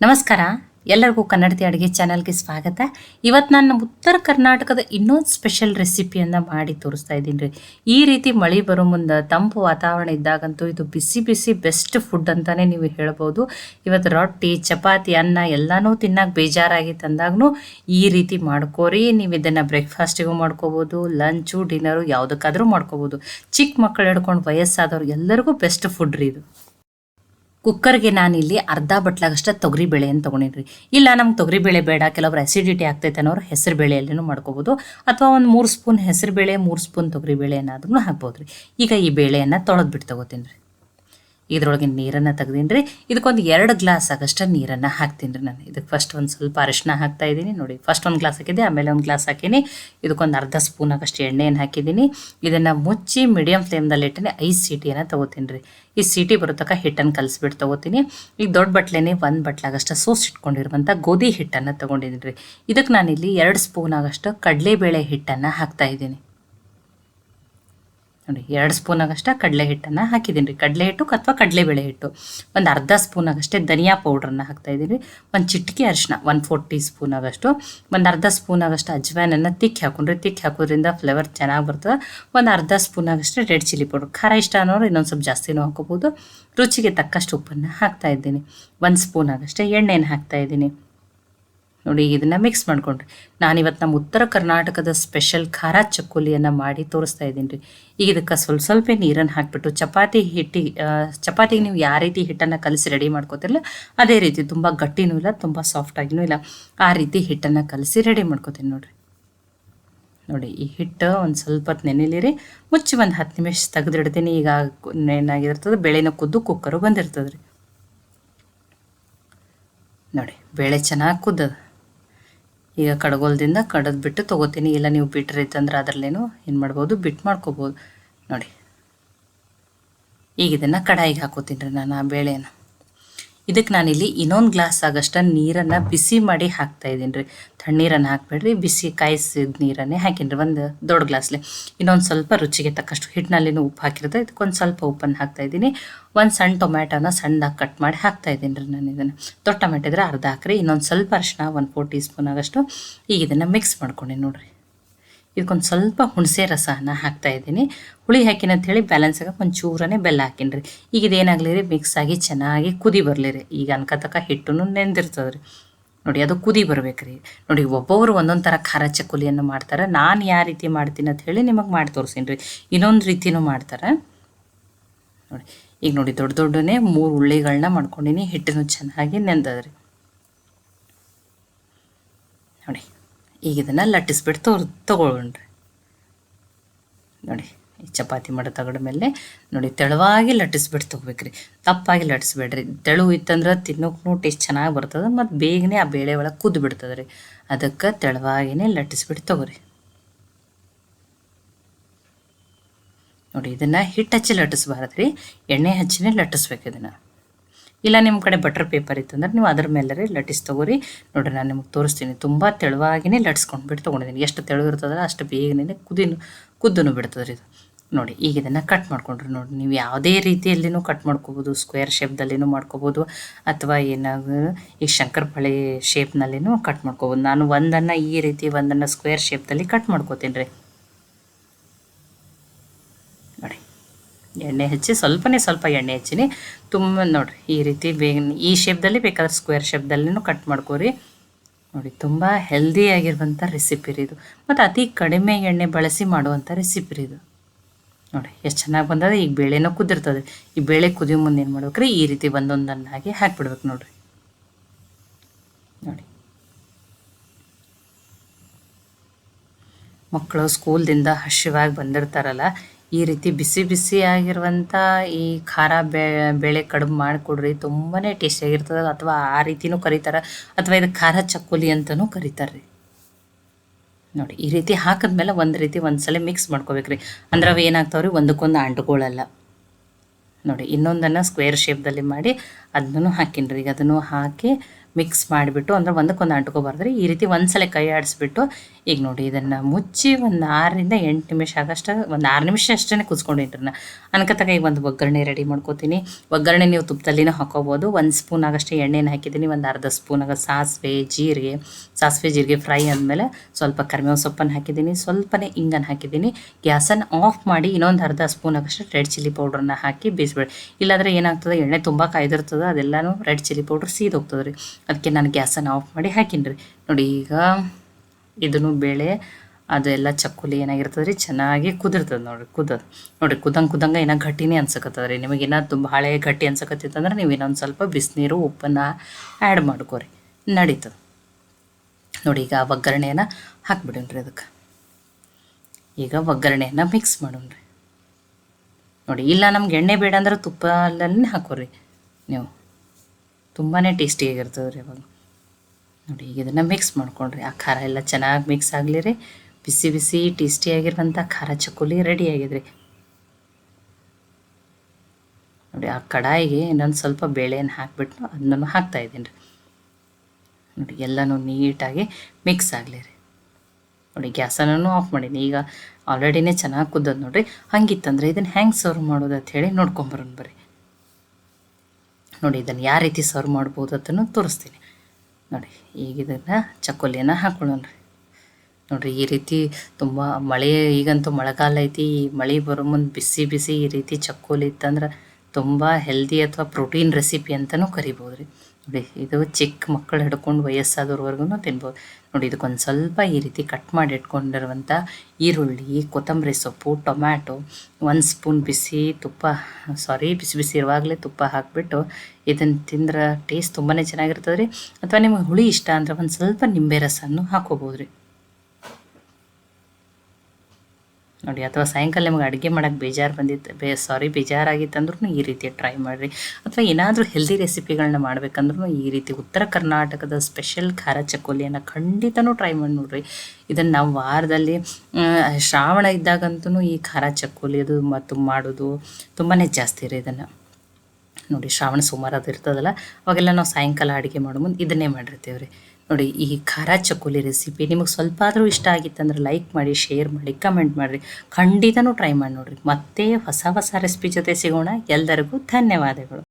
ನಮಸ್ಕಾರ. ಎಲ್ಲರಿಗೂ ಕನ್ನಡತಿ ಅಡುಗೆ ಚಾನಲ್ಗೆ ಸ್ವಾಗತ. ಇವತ್ತು ನಾನು ಉತ್ತರ ಕರ್ನಾಟಕದ ಇನ್ನೊಂದು ಸ್ಪೆಷಲ್ ರೆಸಿಪಿಯನ್ನು ಮಾಡಿ ತೋರಿಸ್ತಾ ಇದ್ದೀನಿ ರೀ. ಈ ರೀತಿ ಮಳೆ ಬರೋ ಮುಂದೆ ತಂಪು ವಾತಾವರಣ ಇದ್ದಾಗಂತೂ ಇದು ಬಿಸಿ ಬಿಸಿ ಬೆಸ್ಟ್ ಫುಡ್ ಅಂತಲೇ ನೀವು ಹೇಳ್ಬೋದು. ಇವತ್ತು ರೊಟ್ಟಿ, ಚಪಾತಿ, ಅನ್ನ ಎಲ್ಲನೂ ತಿನ್ನಕ್ಕೆ ಬೇಜಾರಾಗಿ ತಂದಾಗೂ ಈ ರೀತಿ ಮಾಡ್ಕೋರಿ. ನೀವು ಇದನ್ನು ಬ್ರೇಕ್ಫಾಸ್ಟಿಗೂ ಮಾಡ್ಕೋಬೋದು ಲಂಚು ಡಿನ್ನರು ಯಾವುದಕ್ಕಾದರೂ ಮಾಡ್ಕೋಬೋದು. ಚಿಕ್ಕ ಮಕ್ಕಳು ಹಿಡ್ಕೊಂಡು ವಯಸ್ಸಾದವ್ರು ಎಲ್ಲರಿಗೂ ಬೆಸ್ಟ್ ಫುಡ್ ರೀ ಇದು. ಕುಕ್ಕರ್ಗೆ ನಾನಿಲ್ಲಿ ಅರ್ಧ ಬಟ್ಲಾಗಷ್ಟ ತೊಗರಿ ಬೇಳೆಯನ್ನು ತೊಗೊಂಡಿದ್ರಿ. ಇಲ್ಲ, ನಮ್ಗೆ ತೊಗರಿ ಬೇಳೆ ಬೇಡ, ಕೆಲವರು ಅಸಿಡಿಟಿ ಆಗ್ತೈತೆ ಅನ್ನೋರು ಹೆಸರು ಬೇಳೆಯಲ್ಲೂ ಮಾಡ್ಕೋಬೋದು. ಅಥವಾ ಒಂದು ಮೂರು ಸ್ಪೂನ್ ಹೆಸರು ಬೇಳೆ, ಮೂರು ಸ್ಪೂನ್ ತೊಗರಿ ಬೇಳೆಯನ್ನಾದ್ರೂ ಹಾಕ್ಬೋದು ರೀ ಈಗ ಈ ಬೇಳೆಯನ್ನು ತೊಳೆದ್ಬಿಟ್ಟು ತೊಗೋತೀನಿ ರೀ. ಇದ್ರೊಳಗೆ ನೀರನ್ನು ತೆಗ್ದೀನಿ ರೀ ಇದಕ್ಕೊಂದು ಎರಡು ಗ್ಲಾಸ್ ಆಗಷ್ಟು ನೀರನ್ನು ಹಾಕ್ತೀನಿ ರೀ ನಾನು. ಇದಕ್ಕೆ ಫಸ್ಟ್ ಒಂದು ಸ್ವಲ್ಪ ಅರಿಶಿನ ಹಾಕ್ತಾ ಇದ್ದೀನಿ. ನೋಡಿ ಫಸ್ಟ್ ಒಂದು ಗ್ಲಾಸ್ ಹಾಕಿದ್ದೆ, ಆಮೇಲೆ ಒಂದು ಗ್ಲಾಸ್ ಹಾಕೀನಿ. ಇದಕ್ಕೊಂದು ಅರ್ಧ ಸ್ಪೂನ್ ಆಗಷ್ಟು ಎಣ್ಣೆಯನ್ನು ಹಾಕಿದ್ದೀನಿ. ಇದನ್ನು ಮುಚ್ಚಿ ಮೀಡಿಯಮ್ ಫ್ಲೇಮ್ದಲ್ಲಿ ಇಟ್ಟನೆ ಐದು ಸೀಟಿಯನ್ನು ತೊಗೋತೀನಿ ರೀ ಈ ಸೀಟಿ ಬರೋತಕ್ಕ ಹಿಟ್ಟನ್ನು ಕಲಿಸ್ಬಿಟ್ಟು ತೊಗೋತೀನಿ. ಈಗ ದೊಡ್ಡ ಬಟ್ಲೆನೇ ಒಂದು ಬಟ್ಲಾಗಷ್ಟು ಸೋಸ್ ಇಟ್ಕೊಂಡಿರುವಂಥ ಗೋಧಿ ಹಿಟ್ಟನ್ನು ತೊಗೊಂಡಿದ್ದೀನಿ ರೀ ಇದಕ್ಕೆ ನಾನಿಲ್ಲಿ ಎರಡು ಸ್ಪೂನ್ ಆಗಷ್ಟು ಕಡಲೆಬೇಳೆ ಹಿಟ್ಟನ್ನು ಹಾಕ್ತಾ ಇದ್ದೀನಿ. ನೋಡಿ, ಎರಡು ಸ್ಪೂನಾಗಷ್ಟೇ ಕಡಲೆ ಹಿಟ್ಟನ್ನು ಹಾಕಿದ್ದೀನಿ. ರೀ ಕಡಲೆ ಹಿಟ್ಟು ಅಥವಾ ಕಡಲೆಬೇಳೆ ಹಿಟ್ಟು ಒಂದು ಅರ್ಧ ಸ್ಪೂನ್ ಆಗಷ್ಟೇ ಧನಿಯಾ ಪೌಡ್ರನ್ನ ಹಾಕ್ತಾ ಇದ್ದೀನಿ. ಒಂದು ಚಿಟಿಕೆ ಅರಿಶಿನ ಒನ್ ಫೋರ್ ಟೀ ಸ್ಪೂನ್ ಆಗಷ್ಟು ಒಂದು ಅರ್ಧ ಸ್ಪೂನ್ ಆಗಷ್ಟು ಅಜ್ವಾನನ್ನು ತಿಕ್ಕಿ ಹಾಕೊಂಡ್ರಿ, ತಿಕ್ಕಿ ಹಾಕೋದ್ರಿಂದ ಫ್ಲೇವರ್ ಚೆನ್ನಾಗಿ ಬರ್ತದೆ. ಒಂದು ಅರ್ಧ ಸ್ಪೂನ್ ಆಗಷ್ಟೇ ರೆಡ್ ಚಿಲ್ಲಿ ಪೌಡ್ರ್ ಖಾರ ಇಷ್ಟ ಅನ್ನೋರು ಇನ್ನೊಂದು ಸ್ವಲ್ಪ ಜಾಸ್ತಿನೂ ಹಾಕೋಬೋದು. ರುಚಿಗೆ ತಕ್ಕಷ್ಟು ಉಪ್ಪನ್ನು ಹಾಕ್ತಾ ಇದ್ದೀನಿ. ಒಂದು ಸ್ಪೂನ್ ಎಣ್ಣೆಯನ್ನು ಎಣ್ಣೆನ ಹಾಕ್ತಾ ಇದ್ದೀನಿ. ನೋಡಿ ಇದನ್ನು ಮಿಕ್ಸ್ ಮಾಡ್ಕೊಂಡ್ರಿ. ನಾನಿವತ್ತು ನಮ್ಮ ಉತ್ತರ ಕರ್ನಾಟಕದ ಸ್ಪೆಷಲ್ ಖಾರ ಚಕ್ಕುಲಿಯನ್ನು ಮಾಡಿ ತೋರಿಸ್ತಾ ಇದ್ದೀನಿ ರೀ. ಈಗ ಇದಕ್ಕೆ ಸ್ವಲ್ಪ ಸ್ವಲ್ಪ ನೀರನ್ನು ಹಾಕಿಬಿಟ್ಟು ಚಪಾತಿ ಹಿಟ್ಟಿ ಆ, ಚಪಾತಿಗೆ ನೀವು ಯಾವ ರೀತಿ ಹಿಟ್ಟನ್ನು ಕಲಸಿ ರೆಡಿ ಮಾಡ್ಕೋತಿರಲ್ಲ ಅದೇ ರೀತಿ ತುಂಬ ಗಟ್ಟಿನೂ ಇಲ್ಲ ತುಂಬ ಸಾಫ್ಟಾಗಿನೂ ಇಲ್ಲ. ಆ ರೀತಿ ಹಿಟ್ಟನ್ನು ಕಲಸಿ ರೆಡಿ ಮಾಡ್ಕೋತೀನಿ ನೋಡಿರಿ. ನೋಡಿ ಈ ಹಿಟ್ಟು ಒಂದು ಸ್ವಲ್ಪ ಹೊತ್ತು ನೆನೆಲಿರಿ ಮುಚ್ಚಿ ಒಂದು ಹತ್ತು ನಿಮಿಷ ತೆಗೆದಿಡ್ತೀನಿ. ಈಗ ಏನಾಗಿರ್ತದೆ ಬೇಳೆನ ಕುದ್ದು ಕುಕ್ಕರು ಬಂದಿರ್ತದೆ ರೀ ನೋಡಿ ಬೇಳೆ ಚೆನ್ನಾಗಿ ಕುದ್ದದ. ಈಗ ಕಡಗೋಲ್ದಿಂದ ಕಡದ್ ಬಿಟ್ಟು ತೊಗೋತೀನಿ. ಇಲ್ಲ, ನೀವು ಬಿಟ್ರೆ ಇತ್ತಂದ್ರೆ ಅದರಲ್ಲೇನು ಏನು ಮಾಡ್ಬೋದು ಬಿಟ್ಟು ಮಾಡ್ಕೋಬೋದು. ನೋಡಿ. ಈಗ ಇದನ್ನು ಕಡಾಯಿಗೆ ಹಾಕೋತೀನಿ ರೀ ನಾನು ಆ ಬೇಳೆನ. ಇದಕ್ಕೆ ನಾನಿಲ್ಲಿ ಇನ್ನೊಂದು ಗ್ಲಾಸ್ ಆಗಷ್ಟು ನೀರನ್ನು ಬಿಸಿ ಮಾಡಿ ಹಾಕ್ತಾ ಇದ್ದೀನಿ ರೀ. ತಣ್ಣೀರನ್ನು ಹಾಕ್ಬೇಡ್ರಿ, ಬಿಸಿ ಕಾಯಿಸಿದ ನೀರನ್ನೇ ಹಾಕೀನಿ ರೀ ಒಂದು ದೊಡ್ಡ ಗ್ಲಾಸ್ಲೆ. ಇನ್ನೊಂದು ಸ್ವಲ್ಪ ರುಚಿಗೆ ತಕ್ಕಷ್ಟು ಹಿಟ್ಟಿನಲ್ಲಿನೂ ಉಪ್ಪು ಹಾಕಿರುತ್ತೆ ಇದಕ್ಕೊಂದು ಸ್ವಲ್ಪ ಉಪ್ಪನ್ನು ಹಾಕ್ತಾ ಇದ್ದೀನಿ. ಒಂದು ಸಣ್ಣ ಟೊಮ್ಯಾಟೋನ ಸಣ್ಣದಾಗಿ ಕಟ್ ಮಾಡಿ ಹಾಕ್ತಾ ಇದ್ದೀನಿ ರೀ ನಾನು ಇದನ್ನು. ದೊಡ್ಡ ಟೊಮೆಟೊ ಇದ್ರೆ ಅರ್ಧ ಹಾಕ್ರಿ, ಇನ್ನೊಂದು ಸ್ವಲ್ಪ ಅರಿಶಿನ ಒಂದು ಫೋರ್ ಟೀ ಸ್ಪೂನ್ ಆಗಷ್ಟು. ಈಗ ಇದನ್ನು ಮಿಕ್ಸ್ ಮಾಡ್ಕೊಂಡೆ ನೋಡಿರಿ. ಇದಕ್ಕೊಂದು ಸ್ವಲ್ಪ ಹುಣಸೆ ರಸನ ಹಾಕ್ತಾ ಇದ್ದೀನಿ. ಹುಳಿ ಹಾಕಿನ ಅಂಥೇಳಿ ಬ್ಯಾಲೆನ್ಸ್ ಆಗಕ್ಕೆ ಒಂದು ಚೂರನೇ ಬೆಲ್ಲ ಹಾಕಿನ್ರಿ. ಈಗ ಇದೇನಾಗಲಿ ರೀ ಮಿಕ್ಸ್ ಆಗಿ ಚೆನ್ನಾಗಿ ಕುದಿ ಬರಲಿ ರೀ. ಈಗ ಅನ್ಕತಕ್ಕ ಹಿಟ್ಟು ನೆಂದಿರ್ತದೆ ರೀ. ನೋಡಿ, ಅದು ಕುದಿ ಬರ್ಬೇಕು ರೀ. ನೋಡಿ, ಒಬ್ಬೊಬ್ರು ಒಂದೊಂದು ಥರ ಖಾರ ಚಕ್ಕುಲಿಯನ್ನು ಮಾಡ್ತಾರೆ. ನಾನು ಯಾವ ರೀತಿ ಮಾಡ್ತೀನಿ ಅಂತ ಹೇಳಿ ನಿಮಗೆ ಮಾಡಿ ತೋರಿಸೀನಿ ರೀ ಇನ್ನೊಂದು ರೀತಿನೂ ಮಾಡ್ತಾರೆ. ನೋಡಿ, ಈಗ ನೋಡಿ, ದೊಡ್ಡ ದೊಡ್ಡನೇ ಮೂರು ಉಳ್ಳಿಗಳನ್ನ ಮಾಡ್ಕೊಂಡಿನಿ. ಹಿಟ್ಟನ್ನು ಚೆನ್ನಾಗಿ ನೆಂದದ್ರಿ. ನೋಡಿ ಈಗ ಇದನ್ನು ಲಟ್ಟಿಸ್ಬಿಟ್ಟು ತೋರ್ ತೊಗೊಳ್ರಿ ನೋಡಿ, ಈ ಚಪಾತಿ ಮಾಡೋ ತಗಡ ಮೇಲೆ ನೋಡಿ ತೆಳುವಾಗಿ ಲಟ್ಟಿಸ್ಬಿಟ್ಟು ತೊಗೋಬೇಕ್ರಿ. ತಪ್ಪಾಗಿ ಲಟ್ಟಿಸ್ಬೇಡ್ರಿ. ತೆಳು ಇತ್ತಂದ್ರೆ ತಿನ್ನೋಕ್ಕೂ ಟೇಸ್ಟ್ ಚೆನ್ನಾಗಿ ಬರ್ತದೆ ಮತ್ತು ಬೇಗನೆ ಆ ಬೇಳೆ ಒಳಗೆ ಕುದ್ದು ಬಿಡ್ತದೆ ರೀ ಅದಕ್ಕೆ ತೆಳುವಾಗಿನೇ ಲಟ್ಟಿಸ್ಬಿಟ್ಟು ತೊಗೋರಿ. ನೋಡಿ, ಇದನ್ನು ಹಿಟ್ಟು ಹಚ್ಚಿ ಲಟ್ಟಿಸ್ಬಾರ್ದು ರೀ ಎಣ್ಣೆ ಹಚ್ಚಿನೇ ಲಟ್ಟಿಸ್ಬೇಕು ಇದನ್ನು. ಇಲ್ಲ ನಿಮ್ಮ ಕಡೆ ಬಟರ್ ಪೇಪರ್ ಇತ್ತು ಅಂದ್ರೆ ನೀವು ಅದ್ರ ಮೇಲೆ ಲಟ್ಟಿಸ್ ತೊಗೋರಿ. ನೋಡಿರಿ, ನಾನು ನಿಮಗೆ ತೋರಿಸ್ತೀನಿ. ತುಂಬ ತೆಳುವಾಗಿನೇ ಲಟ್ಸ್ಕೊಂಡು ಬಿಟ್ಟು ತೊಗೊಂಡಿದ್ದೀನಿ ಎಷ್ಟು ತೆಳುವಿರ್ತದಲ್ಲ ಅಷ್ಟು ಬೇಗನೆ ಕುದಿನೂ, ಕುದ್ದನು ಬಿಡ್ತದೆ ಇದು. ನೋಡಿ, ಈಗ ಇದನ್ನು ಕಟ್ ಮಾಡ್ಕೊಂಡ್ರಿ ನೋಡಿ ನೀವು ಯಾವುದೇ ರೀತಿಯಲ್ಲಿನೂ ಕಟ್ ಮಾಡ್ಕೋಬೋದು ಸ್ಕ್ವೇರ್ ಶೇಪ್ದಲ್ಲಿನೂ ಮಾಡ್ಕೋಬೋದು, ಅಥವಾ ಏನಾದ್ರು ಈ ಶಂಕರಪಳೆ ಶೇಪ್ನಲ್ಲಿನೂ ಕಟ್ ಮಾಡ್ಕೋಬೋದು. ನಾನು ಒಂದನ್ನು ಈ ರೀತಿ ಒಂದನ್ನು ಸ್ಕ್ವೇರ್ ಶೇಪ್ದಲ್ಲಿ ಕಟ್ ಮಾಡ್ಕೋತೀನಿ ರೀ ನೋಡಿ ಎಣ್ಣೆ ಹಚ್ಚಿ, ಸ್ವಲ್ಪನೇ ಸ್ವಲ್ಪ ಎಣ್ಣೆ ಹಚ್ಚಿನಿ. ತುಂಬ ನೋಡಿರಿ, ಈ ರೀತಿ ಬೇಗ ಈ ಶೇಪ್ದಲ್ಲಿ ಬೇಕಾದ್ರೆ ಸ್ಕ್ವೇರ್ ಶೇಪ್ದಲ್ಲಿನೂ ಕಟ್ ಮಾಡ್ಕೋರಿ. ನೋಡಿ, ತುಂಬ ಹೆಲ್ದಿಯಾಗಿರುವಂಥ ರೆಸಿಪಿ ರೀ ಇದು. ಮತ್ತು ಅತಿ ಕಡಿಮೆ ಎಣ್ಣೆ ಬಳಸಿ ಮಾಡುವಂಥ ರೆಸಿಪಿ ರೀ ಇದು. ನೋಡಿ, ಎಷ್ಟು ಚೆನ್ನಾಗಿ ಬಂದದ, ಈಗ ಬೇಳೆನೂ ಕುದಿರ್ತದೆ. ಈ ಬೇಳೆ ಕುದಿಯೋ ಮುಂದೆ ಏನು ಮಾಡ್ಬೇಕ್ರಿ, ಈ ರೀತಿ ಒಂದೊಂದನ್ನು ಹಾಕಿ ಹಾಕಿಬಿಡ್ಬೇಕು ನೋಡಿರಿ. ನೋಡಿ. ಮಕ್ಕಳು ಸ್ಕೂಲ್ದಿಂದ ಹಸಿವಾಗಿ ಬಂದಿರ್ತಾರಲ್ಲ ಈ ರೀತಿ ಬಿಸಿ ಬಿಸಿ ಆಗಿರುವಂಥ ಈ ಖಾರ ಬೇಳೆ ಕಡುಬು ಮಾಡಿಕೊಡ್ರಿ ತುಂಬಾ ಟೇಸ್ಟಿಯಾಗಿರ್ತದೆ ಅಥವಾ ಆ ರೀತಿನೂ ಕರೀತಾರೆ. ಅಥವಾ ಇದು ಖಾರ ಚಕ್ಕುಲಿ ಅಂತಲೂ ಕರೀತಾರೆ ರೀ ನೋಡಿ, ಈ ರೀತಿ ಹಾಕಿದ್ಮೇಲೆ ಒಂದು ರೀತಿ ಒಂದು ಸಲ ಮಿಕ್ಸ್ ಮಾಡ್ಕೋಬೇಕ್ರಿ. ಅಂದ್ರೆ ಅವು ಏನಾಗ್ತಾವೆ ರೀ ಒಂದಕ್ಕೊಂದು ಅಂಟ್ಕೊಳ್ಳಲ್ಲ ನೋಡಿ, ಇನ್ನೊಂದನ್ನು ಸ್ಕ್ವೇರ್ ಶೇಪ್ದಲ್ಲಿ ಮಾಡಿ, ಅದನ್ನು ಹಾಕಿನ್ರಿ. ಈಗ ಅದನ್ನು ಹಾಕಿ ಮಿಕ್ಸ್ ಮಾಡಿಬಿಟ್ಟು ಅಂದ್ರೆ ಒಂದಕ್ಕೊಂದು ಅಂಟ್ಕೋಬಾರ್ದ್ರಿ. ಈ ರೀತಿ ಒಂದ್ಸಲ ಕೈ ಆಡಿಸ್ಬಿಟ್ಟು ಈಗ ನೋಡಿ ಇದನ್ನು ಮುಚ್ಚಿ ಒಂದು ಆರರಿಂದ ಎಂಟು ನಿಮಿಷ ಆಗಷ್ಟು, ಒಂದು ಆರು ನಿಮಿಷ ಅಷ್ಟೇ ಕುದಿಸ್ಕೊಂಡಿನ್ರಿ ನಾ ಅನ್ಕತ್ತಾಗ ಈಗ ಒಂದು ಒಗ್ಗರಣೆ ರೆಡಿ ಮಾಡ್ಕೋತೀನಿ. ಒಗ್ಗರಣೆ ನೀವು ತುಪ್ಪದಲ್ಲಿನೂ ಹಾಕೋಬೋದು. ಒಂದು ಸ್ಪೂನ್ ಆಗಷ್ಟು ಎಣ್ಣೆನ ಹಾಕಿದ್ದೀನಿ. ಒಂದು ಅರ್ಧ ಸ್ಪೂನ್ ಆಗ ಸಾಸಿವೆ, ಜೀರಿಗೆ ಸಾಸಿವೆ, ಜೀರಿಗೆ ಫ್ರೈ ಆದಮೇಲೆ ಸ್ವಲ್ಪ ಕರಿಬೇವು ಸೊಪ್ಪನ್ನು ಹಾಕಿದ್ದೀನಿ. ಸ್ವಲ್ಪನೇ ಇಂಗನ್ನು ಹಾಕಿದ್ದೀನಿ. ಗ್ಯಾಸನ್ನು ಆಫ್ ಮಾಡಿ ಇನ್ನೊಂದು ಅರ್ಧ ಸ್ಪೂನ್ ಆಗಷ್ಟು ರೆಡ್ ಚಿಲ್ಲಿ ಪೌಡ್ರನ್ನ ಹಾಕಿ ಬೇಯಿಸ್ಬೇಡಿ. ಇಲ್ಲಾಂದರೆ ಏನಾಗ್ತದೆ, ಎಣ್ಣೆ ತುಂಬ ಕಾಯ್ದಿರ್ತದೆ, ಅದೆಲ್ಲನೂ ರೆಡ್ ಚಿಲ್ಲಿ ಪೌಡ್ರ್ ಸೀದ್ ಹೋಗ್ತದೆ ರೀ ಅದಕ್ಕೆ ನಾನು ಗ್ಯಾಸನ್ನು ಆಫ್ ಮಾಡಿ ಹಾಕಿನಿ ರೀ. ನೋಡಿ ಈಗ ಇದನ್ನು ಬೇಳೆ, ಅದೆಲ್ಲ ಚಕ್ಕುಲಿ ಏನಾಗಿರ್ತದೆ ರೀ, ಚೆನ್ನಾಗಿ ಕುದಿರ್ತದೆ ನೋಡಿರಿ, ಕುದೋದು ನೋಡಿರಿ ಕುದಂಗೆ ಕುದಂಗೆ ಏನೋ ಗಟ್ಟಿನೇ ಅನ್ಸಕತ್ತದ ರೀ. ನಿಮಗೆ ಏನೋ ತುಂಬ ಹಳೆ ಗಟ್ಟಿ ಅನ್ಸಕತ್ತಿತ್ತಂದ್ರೆ ನೀವು ಇನ್ನೊಂದು ಸ್ವಲ್ಪ ಬಿಸಿನೀರು, ಉಪ್ಪನ್ನು ಆ್ಯಡ್ ಮಾಡ್ಕೋರಿ. ನಡೀತದೆ. ನೋಡಿ ಈಗ ಒಗ್ಗರಣೆಯನ್ನು ಹಾಕ್ಬಿಡೋಣ್ರಿ ಅದಕ್ಕೆ. ಈಗ ಒಗ್ಗರಣೆಯನ್ನು ಮಿಕ್ಸ್ ಮಾಡೋಣ್ರಿ. ನೋಡಿ ಇಲ್ಲ ನಮ್ಗೆ ಎಣ್ಣೆ ಬೇಡ ಅಂದ್ರೆ ತುಪ್ಪದಲ್ಲೇ ಹಾಕೋರಿ ನೀವು. ತುಂಬಾ ಟೇಸ್ಟಿಯಾಗಿರ್ತದೆ ರೀ ಅವಾಗ ನೋಡಿ, ಈಗ ಇದನ್ನು ಮಿಕ್ಸ್ ಮಾಡ್ಕೊಂಡ್ರಿ. ಆ ಖಾರ ಎಲ್ಲ ಚೆನ್ನಾಗಿ ಮಿಕ್ಸ್ ಆಗಲಿ ರೀ. ಬಿಸಿ ಬಿಸಿ ಟೇಸ್ಟಿಯಾಗಿರುವಂಥ ಖಾರ ಚಕ್ಕುಲಿ ರೆಡಿ ಆಗಿದ್ರಿ. ನೋಡಿ, ಆ ಕಡಾಯಿಗೆ ನಾನು ಸ್ವಲ್ಪ ಬೇಳೆನ ಹಾಕಿಬಿಟ್ಟು ಅದನ್ನು ಹಾಕ್ತಾ ಇದ್ದೀನಿ ರೀ. ನೋಡಿ, ಎಲ್ಲನೂ ನೀಟಾಗಿ ಮಿಕ್ಸ್ ಆಗಲಿ ರೀ. ನೋಡಿ ಗ್ಯಾಸನ್ನು ಆಫ್ ಮಾಡೀನಿ. ಈಗ ಆಲ್ರೆಡಿನೇ ಚೆನ್ನಾಗಿ ಕುದ್ದದ ನೋಡಿರಿ. ಹಂಗಿತ್ತಂದ್ರೆ ಇದನ್ನು ಹೆಂಗೆ ಸರ್ವ್ ಮಾಡೋದು ಅಂತ ಹೇಳಿ ನೋಡ್ಕೊಂಬರೋಣ ಬರ್ರಿ. ನೋಡಿ, ಇದನ್ನು ಯಾವ ರೀತಿ ಸರ್ವ್ ಮಾಡ್ಬೋದು ಅಂತಲೂ ತೋರಿಸ್ತೀನಿ. ನೋಡಿ, ಈಗ ಇದನ್ನು ಚಕ್ಕೋಲಿಯನ್ನು ಹಾಕೊಳ್ಳೋಣ. ನೋಡಿರಿ, ಈ ರೀತಿ ತುಂಬ ಮಳೆ, ಈಗಂತೂ ಮಳೆಗಾಲ ಐತಿ. ಈ ಮಳೆ ಬರೋ ಮುಂದೆ ಬಿಸಿ ಬಿಸಿ ಈ ರೀತಿ ಚಕ್ಕೋಲಿ ಇತ್ತಂದ್ರೆ ತುಂಬ ಹೆಲ್ದಿ ಅಥವಾ ಪ್ರೋಟೀನ್ ರೆಸಿಪಿ ಅಂತಲೂ ಕರಿಬೋದು ರೀ ನೋಡಿ ಇದು ಚಿಕ್ಕ ಮಕ್ಕಳು ಹಿಡ್ಕೊಂಡು ವಯಸ್ಸಾದವ್ರವರೆಗೂ ತಿನ್ಬೋದು. ನೋಡಿ, ಇದಕ್ಕೊಂದು ಸ್ವಲ್ಪ ಈ ರೀತಿ ಕಟ್ ಮಾಡಿ ಇಟ್ಕೊಂಡಿರುವಂಥ ಈರುಳ್ಳಿ, ಕೊತ್ತಂಬರಿ ಸೊಪ್ಪು, ಟೊಮ್ಯಾಟೊ, ಒಂದು ಸ್ಪೂನ್ ಬಿಸಿ ತುಪ್ಪ, ಸಾರಿ, ಬಿಸಿ ಬಿಸಿ ಇರುವಾಗಲೇ ತುಪ್ಪ ಹಾಕಿಬಿಟ್ಟು ಇದನ್ನು ತಿಂದ್ರೆ ಟೇಸ್ಟ್ ತುಂಬಾ ಚೆನ್ನಾಗಿರ್ತದೆ ರೀ ಅಥವಾ ನಿಮಗೆ ಹುಳಿ ಇಷ್ಟ ಅಂದ್ರೆ ಒಂದು ಸ್ವಲ್ಪ ನಿಂಬೆ ರಸನ್ನು ಹಾಕೋಬೋದು ರೀ ನೋಡಿ, ಅಥವಾ ಸಾಯಂಕಾಲ ನಿಮಗೆ ಅಡುಗೆ ಮಾಡೋಕ್ಕೆ ಬೇಜಾರು ಬಂದಿತ್ತು, ಬೇ ಸಾರಿ ಬೇಜಾರಾಗಿತ್ತಂದ್ರೂ ಈ ರೀತಿ ಟ್ರೈ ಮಾಡಿರಿ. ಅಥವಾ ಏನಾದರೂ ಹೆಲ್ದಿ ರೆಸಿಪಿಗಳನ್ನ ಮಾಡಬೇಕಂದ್ರೂ ಈ ರೀತಿ ಉತ್ತರ ಕರ್ನಾಟಕದ ಸ್ಪೆಷಲ್ ಖಾರ ಚಕೋಲಿಯನ್ನು ಖಂಡಿತನೂ ಟ್ರೈ ಮಾಡಿ ನೋಡಿರಿ. ಇದನ್ನು ನಾವು ವಾರದಲ್ಲಿ ಶ್ರಾವಣ ಇದ್ದಾಗಂತೂ ಈ ಖಾರ ಚಕ್ಕೋಲಿ ಅದು ಮತ್ತು ಮಾಡೋದು ತುಂಬಾ ಜಾಸ್ತಿ ರೀ ಇದನ್ನು. ನೋಡಿ, ಶ್ರಾವಣ ಸುಮಾರು ಅದು ಇರ್ತದಲ್ಲ, ಅವಾಗೆಲ್ಲ ನಾವು ಸಾಯಂಕಾಲ ಅಡುಗೆ ಮಾಡೋ ಮುಂದೆ ಇದನ್ನೇ ಮಾಡಿರ್ತೀವಿ ರೀ ನೋಡಿ, ಈ ಖಾರ ಚಕ್ಕುಲಿ ರೆಸಿಪಿ ನಿಮಗೆ ಸ್ವಲ್ಪ ಆದರೂ ಇಷ್ಟ ಆಗಿತ್ತಂದ್ರೆ ಲೈಕ್ ಮಾಡಿ ಶೇರ್ ಮಾಡಿ ಕಮೆಂಟ್ ಮಾಡಿರಿ. ಖಂಡಿತನೂ ಟ್ರೈ ಮಾಡಿ ನೋಡಿರಿ. ಮತ್ತೆ ಹೊಸ ಹೊಸ ರೆಸಿಪಿ ಜೊತೆ ಸಿಗೋಣ. ಎಲ್ಲರಿಗೂ ಧನ್ಯವಾದಗಳು.